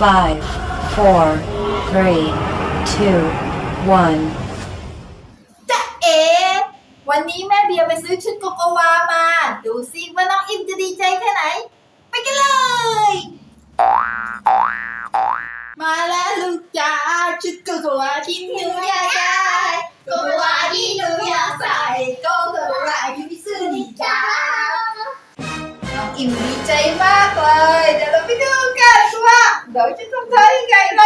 Five, four, three, two, one. จะเอ วันนี้แม่เบียร์ไปซื้อชุดโกโกวามา ดูสิว่าน้องอิมจะดีใจแค่ไหน ไปกันเลย มาแล้วลูกจ๋าชุดโกโกวาที่หนูอยากได้โกโกวาที่หนูอยากใส่ เราจะทำได้ยังไงไ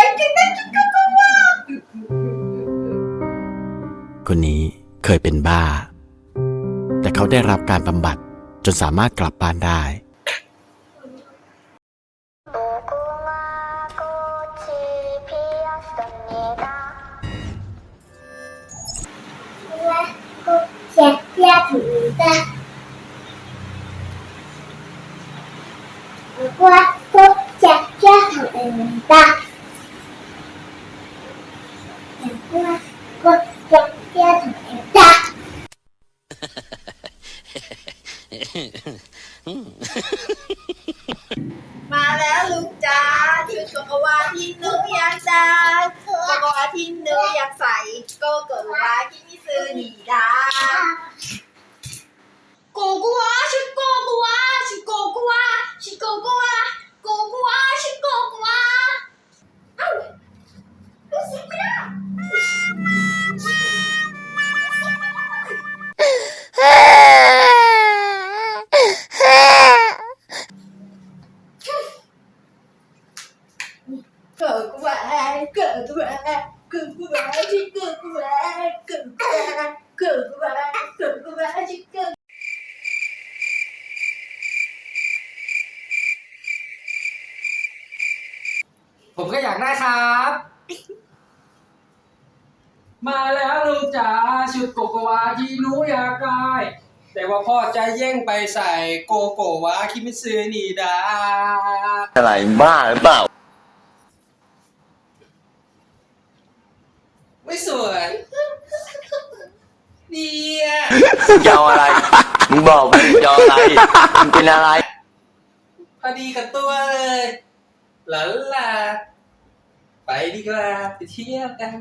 คนนี้เคยเป็นบ้า แต่เขาได้รับการบำบัดจนสามารถกลับบ้านได้我。 ตาก็นามาแล้วลูกจ้าชุดโกโกวาที่นูอยากได้โกโกวาที่นูอยากใส่ก็เกิดว่า กิดกูแหวเกิดกูแหวเกิดกูแหวที่เกิดกูแหวเกิดกูแหวเกิดกูแหวเกิดกูแหวที่เกิดผมก็อยากได้ครับ มาแล้วลูกจ๋าชุดโกโกวาที่หนูอยากได้ แต่ว่าพ่อใจแย่งไปใส่โกโกวาคิมิซึนีดาอะไรบ้าหรือเปล่า ดีอะยาอะไร มึงบอกมึงยาอะไร มึงเป็นอะไร พอดีกับตัวเลยหลาลาไปดีกว่าไปเที่ยวกัน